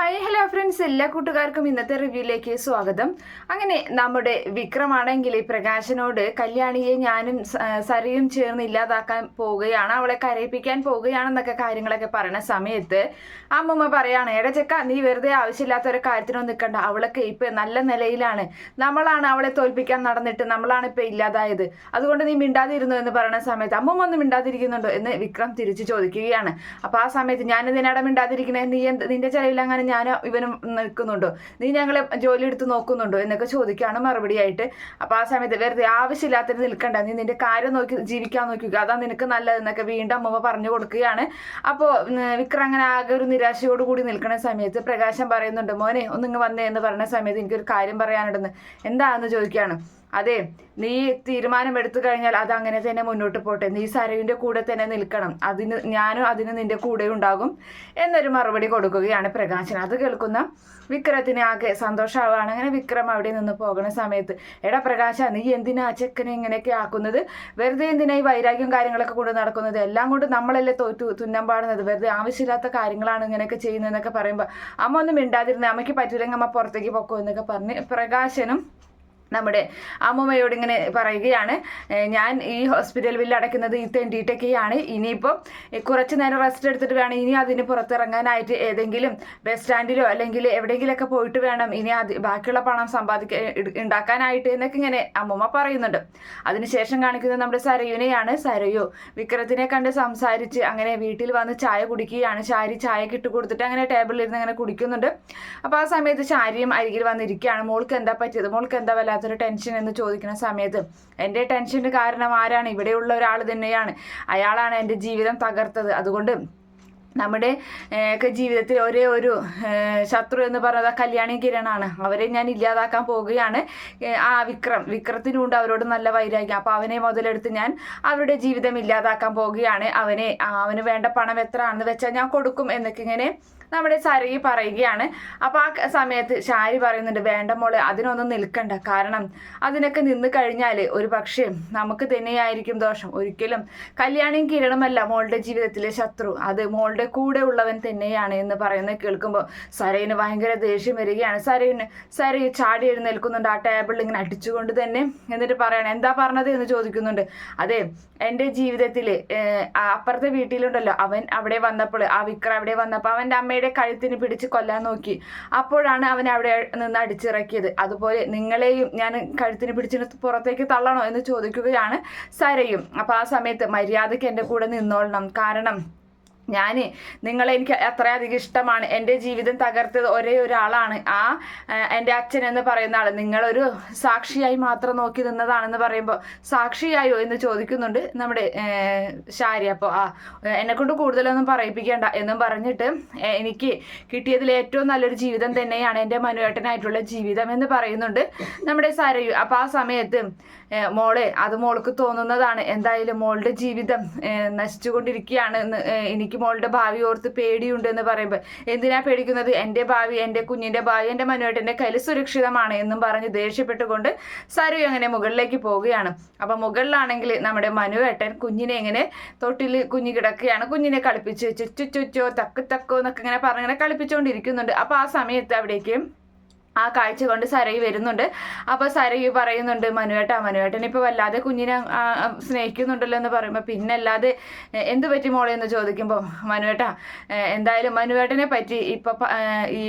Hi hello friends. എല്ലാ കൂട്ടുകാർക്കും ഇന്നത്തെ റിവ്യൂയിലേക്ക് സ്വാഗതം. അങ്ങനെ നമ്മുടെ വിക്രമാണെങ്കിൽ പ്രകാശനോട് കല്യാണിയെ ഞാനും സരയും ചേർന്ന് ഇല്ലാതാക്കാൻ പോവുകയാണ്. അവളെ കരയിപ്പിക്കാൻ പോവുകയാണെന്നൊക്കെ കാര്യങ്ങളൊക്കെ പറയുന്ന സമയത്ത് അമ്മമ്മ പറയാണ് എടാ ചെക്ക നീ വെറുതെ ആവശ്യമില്ലാത്ത ഒരു കാര്യത്തിനൊന്നും നിൽക്കണ്ട അവളൊക്കെ ഇപ്പൊ നല്ല നിലയിലാണ്. നമ്മളാണ് അവളെ തോൽപ്പിക്കാൻ നടന്നിട്ട് നമ്മളാണ് ഇപ്പൊ ഇല്ലാതായത്. അതുകൊണ്ട് നീ മിണ്ടാതിരുന്നു എന്ന് പറയുന്ന സമയത്ത് അമ്മമ്മ ഒന്നും മിണ്ടാതിരിക്കുന്നുണ്ടോ? എന്ന് വിക്രം തിരിച്ചു ചോദിക്കുകയാണ്. അപ്പോൾ ആ സമയത്ത് ഞാൻ എന്തിനാടാ മിണ്ടാതിരിക്കണേ? നീ നിന്റെ ചെലവിൽ അങ്ങനെ ഞാൻ ഇവനും നിൽക്കുന്നുണ്ടോ? നീ ഞങ്ങളെ ജോലി എടുത്ത് നോക്കുന്നുണ്ടോ? എന്നൊക്കെ ചോദിക്കുകയാണ് മറുപടിയായിട്ട്. അപ്പൊ ആ സമയത്ത് വെറുതെ ആവശ്യമില്ലാത്തത് നിൽക്കണ്ട. നീ നിന്റെ കാര്യം നോക്കി ജീവിക്കാൻ നോക്കിക്കുക അതാ നിനക്ക് നല്ലതെന്നൊക്കെ വീണ്ടും അമ്മ പറഞ്ഞു കൊടുക്കുകയാണ്. അപ്പോൾ വിക്രം അങ്ങനെ ആകെ ഒരു നിരാശയോട് കൂടി നിൽക്കുന്ന സമയത്ത് പ്രകാശം പറയുന്നുണ്ട് മോനെ ഒന്നിങ്ങ് വന്നേ എന്ന് പറഞ്ഞ സമയത്ത് എനിക്കൊരു കാര്യം പറയാനുണ്ടെന്ന്. എന്താണെന്ന് ചോദിക്കുകയാണ്. അതെ നീ തീരുമാനമെടുത്തു കഴിഞ്ഞാൽ അത് അങ്ങനെ തന്നെ മുന്നോട്ട് പോട്ടെ. നീ സരവിന്റെ കൂടെ തന്നെ നിൽക്കണം. അതിന് ഞാനും അതിന് നിന്റെ കൂടെ ഉണ്ടാകും എന്നൊരു മറുപടി കൊടുക്കുകയാണ് പ്രകാശൻ. അത് കേൾക്കുന്ന വിക്രത്തിന് ആകെ സന്തോഷമാവുകയാണ്. അങ്ങനെ വിക്രം അവിടെ നിന്ന് പോകുന്ന സമയത്ത് എടാ പ്രകാശ നീ എന്തിനാ ചെക്കനെ ഇങ്ങനെയൊക്കെ ആക്കുന്നത്? വെറുതെ എന്തിനാ ഈ വൈരാഗ്യം കാര്യങ്ങളൊക്കെ കൊണ്ട് നടക്കുന്നത്? എല്ലാം കൊണ്ട് നമ്മളല്ലേ തോറ്റു തുന്നം പാടുന്നത്? വെറുതെ ആവശ്യമില്ലാത്ത കാര്യങ്ങളാണ് ഇങ്ങനെയൊക്കെ ചെയ്യുന്നതെന്നൊക്കെ പറയുമ്പോൾ അമ്മ ഒന്നും മിണ്ടാതിരുന്നേ അമ്മയ്ക്ക് പറ്റൂലെങ്കിൽ അമ്മ പുറത്തേക്ക് പൊക്കോ എന്നൊക്കെ പറഞ്ഞ് പ്രകാശനും നമ്മുടെ അമ്മമ്മയോട് ഇങ്ങനെ പറയുകയാണ്. ഞാൻ ഈ ഹോസ്പിറ്റൽ ബില്ല് അടയ്ക്കുന്നത് ഈ തെണ്ടിയിട്ടൊക്കെയാണ് ഇനിയിപ്പം കുറച്ച് നേരം റെസ്റ്റ് എടുത്തിട്ട് വേണം. ഇനി അതിന് പുറത്തിറങ്ങാനായിട്ട് ഏതെങ്കിലും ബസ് സ്റ്റാൻഡിലോ അല്ലെങ്കിൽ എവിടെയെങ്കിലുമൊക്കെ പോയിട്ട് വേണം ഇനി അത് ബാക്കിയുള്ള പണം സമ്പാദിക്കാൻ ഉണ്ടാക്കാനായിട്ട് എന്നൊക്കെ ഇങ്ങനെ അമ്മമ്മ പറയുന്നുണ്ട്. അതിനുശേഷം കാണിക്കുന്നത് നമ്മുടെ സരയുനെയാണ്. സരയു വിക്രത്തിനെ കണ്ട് സംസാരിച്ച് അങ്ങനെ വീട്ടിൽ വന്ന് ചായ കുടിക്കുകയാണ്. ചാരി ചായ കിട്ടു കൊടുത്തിട്ട് അങ്ങനെ ടേബിളിൽ ഇരുന്ന് അങ്ങനെ കുടിക്കുന്നുണ്ട്. അപ്പോൾ ആ സമയത്ത് ചാരിയും അരികിൽ വന്നിരിക്കുകയാണ്. മോൾക്ക് എന്താ പറ്റിയത്? മോൾക്ക് എന്താ വല്ലാത്തൊരു ടെൻഷൻ എന്ന് ചോദിക്കുന്ന സമയത്ത് എന്റെ ടെൻഷന് കാരണം ആരാണ്? ഇവിടെയുള്ള ഒരാൾ തന്നെയാണ്. അയാളാണ് എന്റെ ജീവിതം തകർത്തത്. അതുകൊണ്ട് നമ്മുടെ ഒക്കെ ജീവിതത്തിൽ ഒരേ ഒരു ശത്രു എന്ന് പറയുന്നത് കല്യാണി കിരണാണ്. അവരെ ഞാൻ ഇല്ലാതാക്കാൻ പോവുകയാണ് ആ വിക്രം വിക്രത്തിനുണ്ട് അവരോട് നല്ല വൈരാഗ്യം. അപ്പോൾ അവനെ മുതലെടുത്ത് ഞാൻ അവരുടെ ജീവിതം ഇല്ലാതാക്കാൻ പോവുകയാണ് അവനെ അവന് വേണ്ട പണം എത്ര ആണെന്ന് വെച്ചാൽ ഞാൻ കൊടുക്കും എന്നൊക്കെ ഇങ്ങനെ നമ്മുടെ സരയി പറയുകയാണ്. അപ്പോൾ ആ സമയത്ത് ഷാരി പറയുന്നുണ്ട് വേണ്ട മോളെ അതിനൊന്നും നിൽക്കണ്ട. കാരണം അതിനൊക്കെ നിന്ന് കഴിഞ്ഞാൽ ഒരു പക്ഷേ നമുക്ക് തന്നെയായിരിക്കും ദോഷം. ഒരിക്കലും കല്യാണിയും കിരണമല്ല മോളുടെ ജീവിതത്തിലെ ശത്രു. അത് മോളുടെ കൂടെ ഉള്ളവൻ തന്നെയാണ് എന്ന് പറയുന്നത് കേൾക്കുമ്പോൾ സരയിന് ഭയങ്കര ദേഷ്യം വരികയാണ്. സരയിന് സരയി ചാടി എഴുന്നേൽക്കുന്നുണ്ട് ആ ടേബിളിൽ ഇങ്ങനെ അടിച്ചുകൊണ്ട് തന്നെ. എന്നിട്ട് പറയണം എന്താ പറഞ്ഞത്? എന്ന് ചോദിക്കുന്നുണ്ട്. അതെ എന്റെ ജീവിതത്തിൽ അപ്പുറത്തെ വീട്ടിലുണ്ടല്ലോ. അവൻ അവിടെ വന്നപ്പോൾ ആ വിക്രം അവിടെ വന്നപ്പോൾ അവന്റെ അമ്മയുടെ കഴുത്തിന് പിടിച്ച് കൊല്ലാൻ നോക്കി. അപ്പോഴാണ് അവൻ അവിടെ നിന്ന് അടിച്ചിറക്കിയത്. അതുപോലെ നിങ്ങളെയും ഞാൻ കഴുത്തിന് പിടിച്ച് പുറത്തേക്ക് തള്ളണോ എന്ന് ചോദിക്കുകയാണ് സരയും. അപ്പോൾ ആ സമയത്ത് മര്യാദയ്ക്ക് എന്റെ കൂടെ നിന്നോളണം. കാരണം ഞാൻ നിങ്ങളെ എനിക്ക് അത്രയധികം ഇഷ്ടമാണ്. എന്റെ ജീവിതം തകർത്തത് ഒരേ ഒരാളാണ്. ആ എന്റെ അച്ഛൻ എന്ന് പറയുന്ന ആൾ നിങ്ങളൊരു സാക്ഷിയായി മാത്രം നോക്കി നിന്നതാണെന്ന് പറയുമ്പോൾ സാക്ഷിയായോ എന്ന് ചോദിക്കുന്നുണ്ട് നമ്മുടെ ശാരി. അപ്പോൾ ആ എന്നെക്കൊണ്ട് കൂടുതലൊന്നും പറയിപ്പിക്കേണ്ട എന്നും പറഞ്ഞിട്ട് എനിക്ക് കിട്ടിയതിൽ ഏറ്റവും നല്ലൊരു ജീവിതം തന്നെയാണ് എന്റെ മനുവേട്ടനായിട്ടുള്ള ജീവിതം എന്ന് പറയുന്നുണ്ട് നമ്മുടെ സരയു. അപ്പോൾ ആ സമയത്ത് മോളെ അത് മോൾക്ക് തോന്നുന്നതാണ്. എന്തായാലും മോളുടെ ജീവിതം നശിച്ചുകൊണ്ടിരിക്കുകയാണ് എന്ന് എനിക്ക് മോളുടെ ഭാവി ഓർത്ത് പേടിയുണ്ട് എന്ന് പറയുമ്പോൾ എന്തിനാ പേടിക്കുന്നത്? എന്റെ ഭാവി എന്റെ കുഞ്ഞിന്റെ ഭാവി എന്റെ മനുവേട്ടന്റെ കയ്യിൽ സുരക്ഷിതമാണ് എന്നും പറഞ്ഞ് ദേഷ്യപ്പെട്ടുകൊണ്ട് സരു അങ്ങനെ മുകളിലേക്ക് പോവുകയാണ്. അപ്പം മുകളിലാണെങ്കിൽ നമ്മുടെ മനുവേട്ടൻ കുഞ്ഞിനെ ഇങ്ങനെ തൊട്ടിൽ കുഞ്ഞ് കിടക്കുകയാണ്. കുഞ്ഞിനെ കളിപ്പിച്ച് ചുച്ചു ചുച്ചോ തക്ക് തക്കോ എന്നൊക്കെ ഇങ്ങനെ പറഞ്ഞിങ്ങനെ കളിപ്പിച്ചുകൊണ്ടിരിക്കുന്നുണ്ട്. അപ്പോൾ ആ സമയത്ത് അവിടേക്ക് ആ കാഴ്ച കൊണ്ട് സരയു വരുന്നുണ്ട്. അപ്പോൾ സരയു പറയുന്നുണ്ട് മനുവേട്ട മനുവേട്ടൻ ഇപ്പോൾ വല്ലാതെ കുഞ്ഞിനെ സ്നേഹിക്കുന്നുണ്ടല്ലോ എന്ന് പറയുമ്പോൾ പിന്നെ അല്ലാതെ എന്ത് പറ്റി മോളെ എന്ന് ചോദിക്കുമ്പോൾ മനുവേട്ട എന്തായാലും മനുവേട്ടനെ പറ്റി ഇപ്പൊ ഈ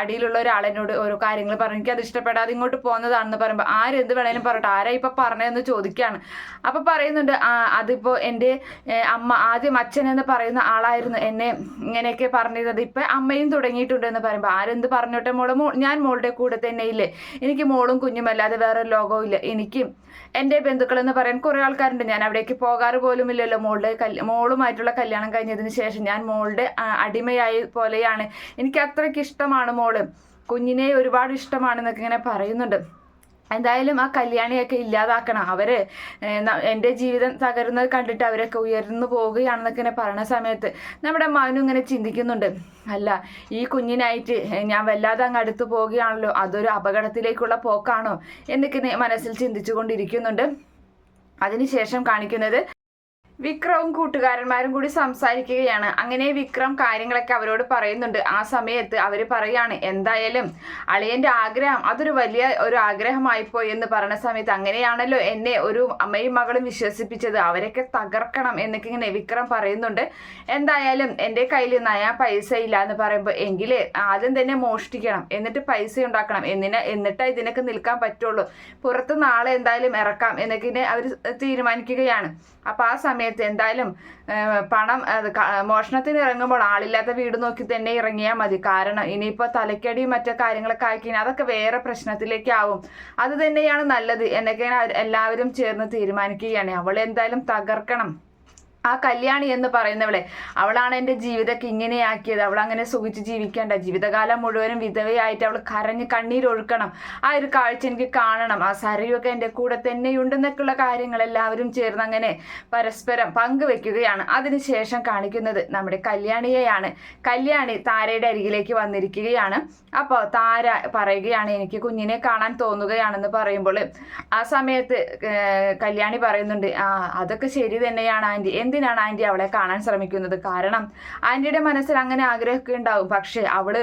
അടിയിലുള്ള ഒരാളിനോട് ഓരോ കാര്യങ്ങൾ പറഞ്ഞു. എനിക്ക് അത് ഇഷ്ടപ്പെടാതെ ഇങ്ങോട്ട് പോകുന്നതാണെന്ന് പറയുമ്പോൾ ആരെന്ത് വേണേലും പറയട്ടെ ആരാ ഇപ്പൊ പറഞ്ഞതെന്ന് ചോദിക്കുകയാണ് അപ്പോൾ പറയുന്നുണ്ട് അതിപ്പോൾ എന്റെ അമ്മ ആദ്യം അച്ഛൻ എന്ന് പറയുന്ന ആളായിരുന്നു എന്നെ ഇങ്ങനെയൊക്കെ പറഞ്ഞിരുന്നത്. ഇപ്പം അമ്മയും തുടങ്ങിയിട്ടുണ്ട് എന്ന് പറയുമ്പോൾ ആരെന്ത് പറഞ്ഞോട്ടെ മോളെ? ഞാൻ മോളുടെ കൂടെ തന്നെ ഇല്ലേ? എനിക്ക് മോളും കുഞ്ഞുമല്ലാതെ വേറെ ലോകവും ഇല്ല. എനിക്കും എന്റെ ബന്ധുക്കൾ എന്ന് പറയാൻ കുറേ ആൾക്കാരുണ്ട്. ഞാൻ അവിടേക്ക് പോകാറ് പോലും ഇല്ലല്ലോ. മോളുടെ കൽ മോളുമായിട്ടുള്ള കല്യാണം കഴിഞ്ഞതിന് ശേഷം ഞാൻ മോളുടെ അടിമയായി പോലെയാണ്. എനിക്ക് അത്രയ്ക്ക് ഇഷ്ടമാണ് മോൾ. കുഞ്ഞിനെ ഒരുപാട് ഇഷ്ടമാണെന്നൊക്കെ ഇങ്ങനെ പറയുന്നുണ്ട്. എന്തായാലും ആ കല്യാണിയൊക്കെ ഇല്ലാതാക്കണം. അവർ എന്റെ ജീവിതം തകരുന്നത് കണ്ടിട്ട് അവരൊക്കെ ഉയർന്നു പോവുകയാണെന്നൊക്കെ ഇങ്ങനെ പറയുന്ന സമയത്ത് നമ്മുടെ മകനും ഇങ്ങനെ ചിന്തിക്കുന്നുണ്ട്. അല്ല ഈ കുഞ്ഞിനായിട്ട് ഞാൻ വല്ലാതെ അങ്ങ് അടുത്ത് പോവുകയാണല്ലോ അതൊരു അപകടത്തിലേക്കുള്ള പോക്കാണോ? എന്നൊക്കെ മനസ്സിൽ ചിന്തിച്ചു കൊണ്ടിരിക്കുന്നുണ്ട് അതിനുശേഷം കാണിക്കുന്നത് വിക്രവും കൂട്ടുകാരന്മാരും കൂടി സംസാരിക്കുകയാണ്. അങ്ങനെ വിക്രം കാര്യങ്ങളൊക്കെ അവരോട് പറയുന്നുണ്ട്. ആ സമയത്ത് അവർ പറയാണ് എന്തായാലും അളിയന്റെ ആഗ്രഹം അതൊരു വലിയ ഒരു ആഗ്രഹമായിപ്പോയി എന്ന് പറഞ്ഞ സമയത്ത് അങ്ങനെയാണല്ലോ എന്നെ ഒരു അമ്മയും മകളും വിശ്വസിപ്പിച്ചത്. അവരൊക്കെ തകർക്കണം എന്നൊക്കെ ഇങ്ങനെ വിക്രം പറയുന്നുണ്ട്. എന്തായാലും എന്റെ കയ്യിൽ നയാ പൈസ ഇല്ല എന്ന് പറയുമ്പോൾ എങ്കിലേ ആദ്യം തന്നെ മോഷ്ടിക്കണം. എന്നിട്ട് പൈസ ഉണ്ടാക്കണം. എന്നിന് എന്നിട്ടേ ഇതിനൊക്കെ നിൽക്കാൻ പറ്റുള്ളൂ. പുറത്ത് നാളെ എന്തായാലും ഇറക്കാം എന്നൊക്കെ അവർ തീരുമാനിക്കുകയാണ്. അപ്പോൾ ആ സമയത്ത് എന്തായാലും പണം അത് മോഷണത്തിന് ഇറങ്ങുമ്പോൾ ആളില്ലാത്ത വീട് നോക്കി തന്നെ ഇറങ്ങിയാൽ മതി. കാരണം ഇനിയിപ്പോൾ തലക്കടിയും മറ്റു കാര്യങ്ങളൊക്കെ ആക്കി അതൊക്കെ വേറെ പ്രശ്നത്തിലേക്കാവും. അത് തന്നെയാണ് നല്ലത്. എന്നൊക്കെയാണ് എല്ലാവരും ചേർന്ന് തീരുമാനിക്കുകയാണ്. അവൾ എന്തായാലും തകർക്കണം. ആ കല്യാണി എന്ന് പറയുന്നവളെ അവളാണ് എന്റെ ജീവിതമൊക്കെ ഇങ്ങനെയാക്കിയത്. അവൾ അങ്ങനെ സുഖിച്ച് ജീവിക്കേണ്ട. ജീവിതകാലം മുഴുവനും വിധവയായിട്ട് അവൾ കരഞ്ഞ് കണ്ണീരൊഴുക്കണം ആ ഒരു കാഴ്ച എനിക്ക് കാണണം. ആ സരയൊക്കെ എന്റെ കൂടെ തന്നെയുണ്ടെന്നൊക്കെയുള്ള കാര്യങ്ങൾ എല്ലാവരും ചേർന്ന് അങ്ങനെ പരസ്പരം പങ്കുവെക്കുകയാണ്. അതിനുശേഷം കാണിക്കുന്നത് നമ്മുടെ കല്യാണിയെയാണ്. കല്യാണി താരയുടെ അരികിലേക്ക് വന്നിരിക്കുകയാണ്. അപ്പോൾ താര പറയുകയാണ് എനിക്ക് കുഞ്ഞിനെ കാണാൻ തോന്നുകയാണെന്ന് പറയുമ്പോൾ ആ സമയത്ത് കല്യാണി പറയുന്നുണ്ട് ആ അതൊക്കെ ശരി തന്നെയാണ് ആന്റി. എന്തിനാണ് ആന്റി അവളെ കാണാൻ ശ്രമിക്കുന്നത്? കാരണം ആന്റിയുടെ മനസ്സിൽ അങ്ങനെ ആഗ്രഹമൊക്കെ ഉണ്ടാവും. പക്ഷേ അവൾ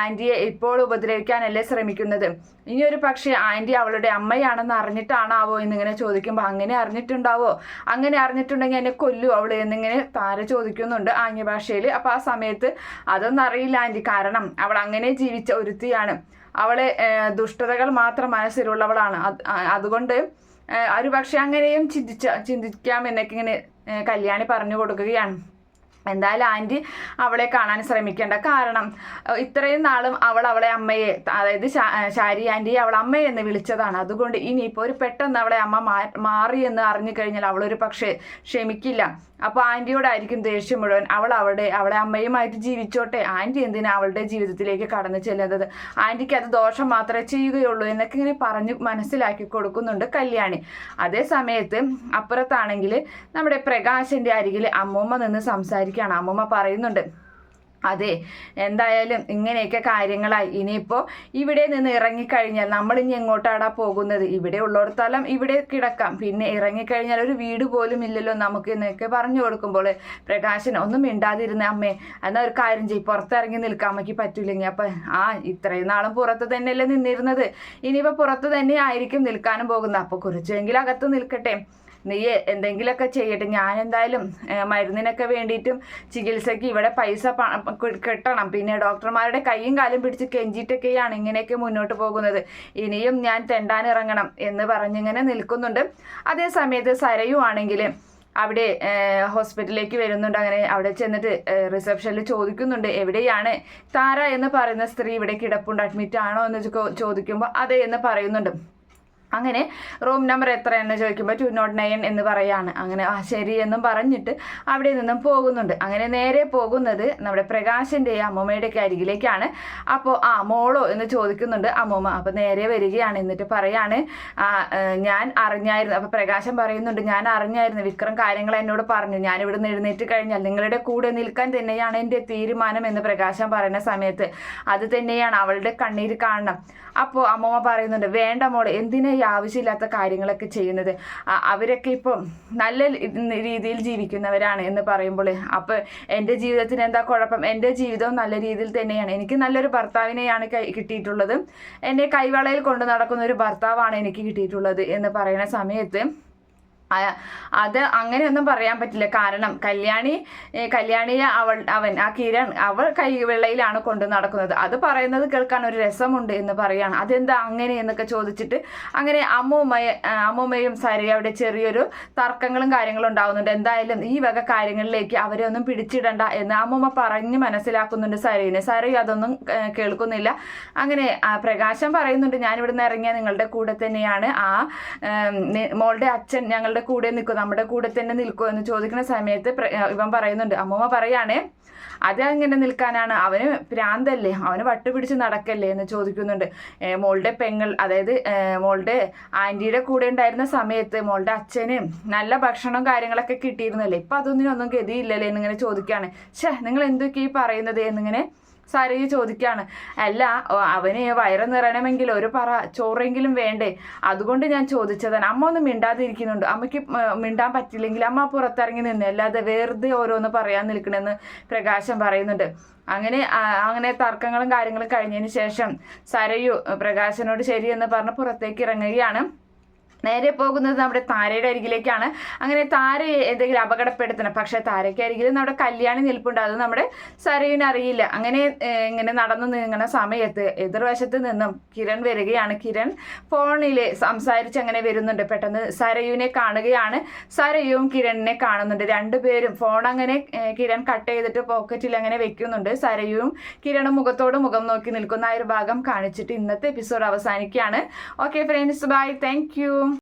ആന്റിയെ ഇപ്പോൾ ഉപദ്രവിക്കാനല്ലേ ശ്രമിക്കുന്നത്? ഇനി ഒരു പക്ഷേ ആന്റി അവളുടെ അമ്മയാണെന്ന് അറിഞ്ഞിട്ടാണാവോ എന്നിങ്ങനെ ചോദിക്കുമ്പോൾ അങ്ങനെ അറിഞ്ഞിട്ടുണ്ടാവോ? അങ്ങനെ അറിഞ്ഞിട്ടുണ്ടെങ്കിൽ എന്നെ കൊല്ലു അവൾ എന്നിങ്ങനെ താര ചോദിക്കുന്നുണ്ട് ആംഗ്യ ഭാഷയിൽ അപ്പോൾ ആ സമയത്ത് അതൊന്നും അറിയില്ല ആന്റി കാരണം അവൾ അങ്ങനെ ജീവിച്ച ഒരുത്തിയാണ്. അവളെ ദുഷ്ടതകൾ മാത്രം മനസ്സിലുള്ളവളാണ്. അത് അതുകൊണ്ട് ഒരു പക്ഷെ അങ്ങനെയും ചിന്തിച്ച ചിന്തിക്കാം എന്നൊക്കെ ഇങ്ങനെ കല്യാണി പറഞ്ഞു കൊടുക്കുകയാണ്. എന്തായാലും ആന്റി അവളെ കാണാൻ ശ്രമിക്കേണ്ട കാരണം ഇത്രയും നാളും അവൾ അവളെ അമ്മയെ അതായത് ശാരി ആന്റി അവൾ അമ്മയെ എന്ന് വിളിച്ചതാണ്. അതുകൊണ്ട് ഇനി ഇനിയിപ്പോൾ ഒരു പെട്ടെന്ന് അവളെ അമ്മ മാറി എന്ന് അറിഞ്ഞു കഴിഞ്ഞാൽ അവളൊരു പക്ഷേ ക്ഷമിക്കില്ല. അപ്പോൾ ആന്റിയോടായിരിക്കും ദേഷ്യം മുഴുവൻ. അവൾ അവിടെ അവളെ അമ്മയുമായിട്ട് ജീവിച്ചോട്ടെ. ആന്റി എന്തിനാ അവളുടെ ജീവിതത്തിലേക്ക് കടന്നു ചെല്ലുന്നത്? ആന്റിക്ക് അത് ദോഷം മാത്രമേ ചെയ്യുകയുള്ളൂ എന്നൊക്കെ ഇങ്ങനെ പറഞ്ഞു മനസ്സിലാക്കി കൊടുക്കുന്നുണ്ട് കല്യാണി. അതേ സമയത്ത് അപ്പുറത്താണെങ്കിൽ നമ്മുടെ പ്രകാശന്റെ അരികിൽ അമ്മൂമ്മ നിന്ന് സംസാരിക്കുകയാണ് അമ്മമ്മ പറയുന്നുണ്ട് അതെ എന്തായാലും ഇങ്ങനെയൊക്കെ കാര്യങ്ങളായി. ഇനിയിപ്പോൾ ഇവിടെ നിന്ന് ഇറങ്ങിക്കഴിഞ്ഞാൽ നമ്മൾ ഇനി എങ്ങോട്ടാടാ പോകുന്നത്? ഇവിടെ ഉള്ളിടത്തോളം ഇവിടെ കിടക്കാം. പിന്നെ ഇറങ്ങിക്കഴിഞ്ഞാൽ ഒരു വീട് പോലും ഇല്ലല്ലോ നമുക്ക് എന്നൊക്കെ പറഞ്ഞു കൊടുക്കുമ്പോൾ പ്രകാശൻ ഒന്നും മിണ്ടാതിരുന്ന അമ്മേ എന്നാൽ ഒരു കാര്യം ചെയ്യും പുറത്തിറങ്ങി നിൽക്കാൻ അമ്മയ്ക്ക് പറ്റില്ലെങ്കിൽ അപ്പം ആ ഇത്രയും നാളും പുറത്ത് തന്നെയല്ലേ നിന്നിരുന്നത്. ഇനിയിപ്പോൾ പുറത്ത് തന്നെ ആയിരിക്കും നിൽക്കാനും പോകുന്നത്. അപ്പോൾ കുറച്ചെങ്കിലും അകത്ത് നിൽക്കട്ടെ. നീ എന്തെങ്കിലുമൊക്കെ ചെയ്യട്ടെ. ഞാൻ എന്തായാലും മരുന്നിനൊക്കെ വേണ്ടിയിട്ടും ചികിത്സയ്ക്ക് ഇവിടെ പൈസ കിട്ടണം. പിന്നെ ഡോക്ടർമാരുടെ കൈയും കാലും പിടിച്ച് കെഞ്ചിട്ടൊക്കെയാണ് ഇങ്ങനെയൊക്കെ മുന്നോട്ട് പോകുന്നത്. ഇനിയും ഞാൻ തെണ്ടാനിറങ്ങണം എന്ന് പറഞ്ഞിങ്ങനെ നിൽക്കുന്നുണ്ട്. അതേ സമയത്ത് സരയുവാണെങ്കിൽ അവിടെ ഹോസ്പിറ്റലിലേക്ക് വരുന്നുണ്ട്. അങ്ങനെ അവിടെ ചെന്നിട്ട് റിസപ്ഷനിൽ ചോദിക്കുന്നുണ്ട്. എവിടെയാണ് താര എന്ന് പറയുന്ന സ്ത്രീ ഇവിടെ കിടപ്പുണ്ട്. അഡ്മിറ്റ് ആണോ എന്ന് ചോദിക്കുമ്പോൾ അതെ എന്ന് പറയുന്നുണ്ട്. അങ്ങനെ റൂം നമ്പർ എത്രയെന്ന് ചോദിക്കുമ്പോൾ ടു നോട്ട് നയൻ എന്ന് പറയാണ്. അങ്ങനെ ആ ശരി എന്നും പറഞ്ഞിട്ട് അവിടെ നിന്നും പോകുന്നുണ്ട്. അങ്ങനെ നേരെ പോകുന്നത് നമ്മുടെ പ്രകാശിന്റെ അമ്മൂമ്മയുടെയൊക്കെ അരികിലേക്കാണ്. അപ്പോൾ ആ മോളോ? എന്ന് ചോദിക്കുന്നുണ്ട് അമ്മൂമ്മ. അപ്പോൾ നേരെ വരികയാണ്. എന്നിട്ട് പറയാണ് ഞാൻ അറിഞ്ഞായിരുന്നു. അപ്പോൾ പ്രകാശം പറയുന്നുണ്ട് ഞാൻ അറിഞ്ഞായിരുന്നു. വിക്രം കാര്യങ്ങൾ എന്നോട് പറഞ്ഞു. ഞാൻ ഇവിടെ നിന്ന് എഴുന്നേറ്റ് കഴിഞ്ഞാൽ നിങ്ങളുടെ കൂടെ നിൽക്കാൻ തന്നെയാണ് എന്റെ തീരുമാനം എന്ന് പ്രകാശം പറയുന്ന സമയത്ത്. അത് തന്നെയാണ് അവളുടെ കണ്ണീര് കാണണം. അപ്പോൾ അമ്മൂമ്മ പറയുന്നുണ്ട് വേണ്ട മോളെ. എന്തിനാ ആവശ്യമില്ലാത്ത കാര്യങ്ങളൊക്കെ ചെയ്യുന്നത്. അവരൊക്കെ ഇപ്പം നല്ല രീതിയിൽ ജീവിക്കുന്നവരാണ് എന്ന് പറയുമ്പോൾ അപ്പോൾ എന്റെ ജീവിതത്തിന് എന്താ കുഴപ്പം? എന്റെ ജീവിതവും നല്ല രീതിയിൽ തന്നെയാണ്. എനിക്ക് നല്ലൊരു ഭർത്താവിനെയാണ് കിട്ടിയിട്ടുള്ളത്. എന്നെ കൈവളയിൽ കൊണ്ട് നടക്കുന്ന ഒരു ഭർത്താവാണ് എനിക്ക് കിട്ടിയിട്ടുള്ളത് എന്ന് പറയുന്ന സമയത്ത് അത് അങ്ങനെയൊന്നും പറയാൻ പറ്റില്ല. കാരണം കല്യാണി കല്യാണിയെ അവൾ അവൻ ആ കിരൺ അവൾ കൈ വെള്ളയിലാണ് കൊണ്ട് നടക്കുന്നത്. അത് പറയുന്നത് കേൾക്കാൻ ഒരു രസമുണ്ട് എന്ന് പറയാണ്. അതെന്താ അങ്ങനെ എന്നൊക്കെ ചോദിച്ചിട്ട് അങ്ങനെ അമ്മൂമ്മയെ അമ്മൂമ്മയും സരയും അവിടെ ചെറിയൊരു തർക്കങ്ങളും കാര്യങ്ങളും ഉണ്ടാവുന്നുണ്ട്. എന്തായാലും ഈ വക കാര്യങ്ങളിലേക്ക് അവരെ ഒന്നും പിടിച്ചിടണ്ട എന്ന് അമ്മൂമ്മ പറഞ്ഞ് മനസ്സിലാക്കുന്നുണ്ട് സരയിനെ സരയു അതൊന്നും കേൾക്കുന്നില്ല. അങ്ങനെ പ്രകാശം പറയുന്നുണ്ട് ഞാൻ ഇവിടുന്ന് ഇറങ്ങിയ നിങ്ങളുടെ കൂടെ തന്നെയാണ്. ആ മോളുടെ അച്ഛൻ ഞങ്ങളുടെ കൂടെ നിൽക്കും നമ്മുടെ കൂടെ തന്നെ നിൽക്കുമോ എന്ന് ചോദിക്കുന്ന സമയത്ത് ഇവൻ പറയുന്നുണ്ട് അമ്മൂമ്മ പറയാണ് അത് അങ്ങനെ നിൽക്കാനാണ്? അവന് പ്രാന്തല്ലേ അവന് വട്ടുപിടിച്ച് നടക്കല്ലേ എന്ന് ചോദിക്കുന്നുണ്ട്. മോളുടെ പെങ്ങൾ അതായത് മോളുടെ ആന്റിയുടെ കൂടെ ഉണ്ടായിരുന്ന സമയത്ത് മോളുടെ അച്ഛന് നല്ല ഭക്ഷണവും കാര്യങ്ങളൊക്കെ കിട്ടിയിരുന്നല്ലേ? ഇപ്പം അതൊന്നിനൊന്നും ഗതിയില്ലല്ലേ എന്നിങ്ങനെ ചോദിക്കുകയാണ് ഛേ നിങ്ങൾ എന്തൊക്കെയാണ് ഈ പറയുന്നത് എന്നിങ്ങനെ സരയു ചോദിക്കുകയാണ് അല്ല അവന് വയറ് നിറയണമെങ്കിൽ ഒരു പറ ചോറെങ്കിലും വേണ്ടേ? അതുകൊണ്ട് ഞാൻ ചോദിച്ചതാണ്. അമ്മ ഒന്നും മിണ്ടാതിരിക്കുന്നുണ്ട്. അമ്മയ്ക്ക് മിണ്ടാൻ പറ്റില്ലെങ്കിൽ അമ്മ പുറത്തിറങ്ങി നിന്ന് അല്ലാതെ വെറുതെ ഓരോന്ന് പറയാൻ നിൽക്കണമെന്ന് പ്രകാശം പറയുന്നുണ്ട്. അങ്ങനെ അങ്ങനെ തർക്കങ്ങളും കാര്യങ്ങളും കഴിഞ്ഞതിന് ശേഷം സരയു പ്രകാശനോട് ശരിയെന്ന് പറഞ്ഞ് പുറത്തേക്ക് ഇറങ്ങുകയാണ്. നേരെ പോകുന്നത് നമ്മുടെ താരയുടെ അരികിലേക്കാണ്. അങ്ങനെ താര എന്തെങ്കിലും അപകടപ്പെടുത്തണം. പക്ഷെ താരയ്ക്ക് അരികിൽ നമ്മുടെ കല്യാണി നിൽപ്പുണ്ട്. അത് നമ്മുടെ സരയുവിന് അറിയില്ല. അങ്ങനെ ഇങ്ങനെ നടന്നു നീങ്ങുന്ന സമയത്ത് എതിർവശത്ത് നിന്നും കിരൺ വരികയാണ്. കിരൺ ഫോണിൽ സംസാരിച്ച് അങ്ങനെ വരുന്നുണ്ട്. പെട്ടെന്ന് സരയുവിനെ കാണുകയാണ്. സരയുവും കിരണിനെ കാണുന്നുണ്ട്. രണ്ടുപേരും ഫോൺ അങ്ങനെ കിരൺ കട്ട് ചെയ്തിട്ട് പോക്കറ്റിൽ അങ്ങനെ വെക്കുന്നുണ്ട്. സരയുവും കിരണും മുഖത്തോട് മുഖം നോക്കി നിൽക്കുന്ന ആ ഒരു ഭാഗം കാണിച്ചിട്ട് ഇന്നത്തെ എപ്പിസോഡ് അവസാനിക്കുകയാണ്. Okay friends bye. താങ്ക്